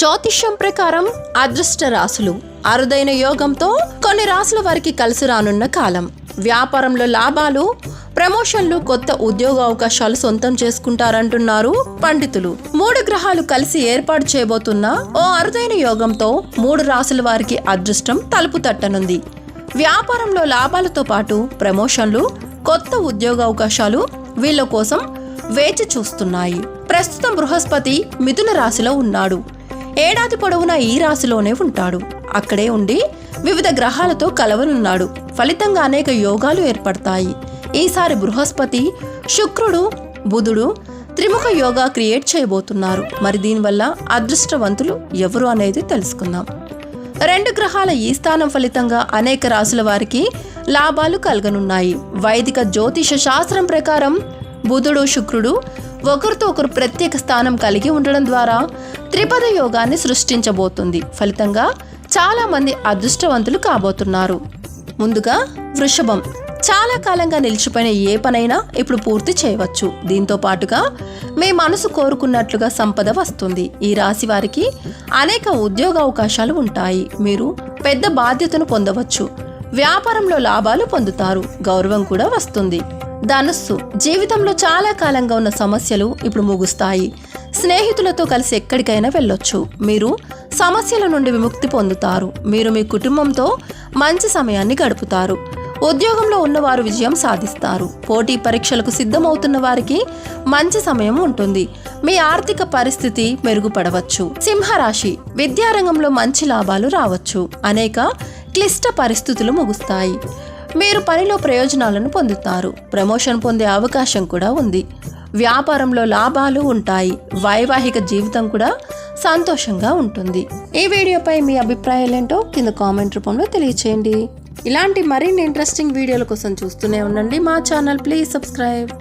జ్యోతిష్యం ప్రకారం అదృష్ట రాసులు అరుదైన యోగంతో కొన్ని రాసుల వారికి కలిసి రానున్న కాలం. వ్యాపారంలో లాభాలు ప్రమోషన్లు కొత్త ఉద్యోగ అవకాశాలు సొంతం చేసుకుంటారంటున్నారు పండితులు. మూడు గ్రహాలు కలిసి ఏర్పాటు చేయబోతున్న ఓ అరుదైన యోగంతో మూడు రాసుల వారికి అదృష్టం తలుపు తట్టనుంది. వ్యాపారంలో లాభాలతో పాటు ప్రమోషన్లు కొత్త ఉద్యోగ అవకాశాలు వీళ్ళ కోసం వేచి చూస్తున్నాయి. ప్రస్తుతం బృహస్పతి మిథున రాశిలో ఉన్నాడు. ఏడాది పొడవునా ఈ రాశిలోనే ఉంటాడు. అక్కడే ఉండి వివిధ గ్రహాలతో కలవనున్నాడు. ఫలితంగా అనేక యోగాలు ఏర్పడతాయి. ఈసారి బృహస్పతి శుక్రుడు బుధుడు త్రిముఖ యోగా క్రియేట్ చేయబోతున్నారు. మరి దీనివల్ల అదృష్టవంతులు ఎవరు అనేది తెలుసుకుందాం. రెండు గ్రహాల ఈ స్థానం ఫలితంగా అనేక రాసుల వారికి లాభాలు కలగనున్నాయి. వైదిక జ్యోతిష శాస్త్రం ప్రకారం బుధుడు శుక్రుడు ఒకరితో ఒకరు ప్రత్యేక స్థానం కలిగి ఉండడం ద్వారా త్రిపద యోగాన్ని సృష్టించబోతుంది. ఫలితంగా చాలా మంది అదృష్టవంతులు కాబోతున్నారు. ముందుగా వృషభం. చాలా కాలంగా నిలిచిపోయిన ఏ పనైనా ఇప్పుడు పూర్తి చేయవచ్చు. దీంతో పాటుగా మీ మనసు కోరుకున్నట్లుగా సంపద వస్తుంది. ఈ రాశి వారికి అనేక ఉద్యోగ అవకాశాలు ఉంటాయి. మీరు పెద్ద బాధ్యతను పొందవచ్చు. వ్యాపారంలో లాభాలు పొందుతారు. గౌరవం కూడా వస్తుంది. ధనుస్సు జీవితంలో చాలా కాలంగా ఉన్న సమస్యలు ఇప్పుడు ముగుస్తాయి. స్నేహితులతో కలిసి ఎక్కడికైనా వెళ్ళొచ్చు. మీరు సమస్యల నుండి విముక్తి పొందుతారు. మీరు మీ కుటుంబంతో మంచి సమయాన్ని గడుపుతారు. ఉద్యోగంలో ఉన్నవారు విజయం సాధిస్తారు. పోటీ పరీక్షలకు సిద్ధమవుతున్న వారికి మంచి సమయం ఉంటుంది. మీ ఆర్థిక పరిస్థితి మెరుగుపడవచ్చు. సింహరాశి విద్యారంగంలో మంచి లాభాలు రావచ్చు. అనేక క్లిష్ట పరిస్థితులు ముగుస్తాయి. మీరు పనిలో ప్రయోజనాలను పొందుతారు. ప్రమోషన్ పొందే అవకాశం కూడా ఉంది. వ్యాపారంలో లాభాలు ఉంటాయి. వైవాహిక జీవితం కూడా సంతోషంగా ఉంటుంది. ఈ వీడియోపై మీ అభిప్రాయాలేంటో కింద కామెంట్ రూపంలో తెలియచేయండి. ఇలాంటి మరిన్ని ఇంట్రెస్టింగ్ వీడియోల కోసం చూస్తూనే ఉండండి మా ఛానల్. Please subscribe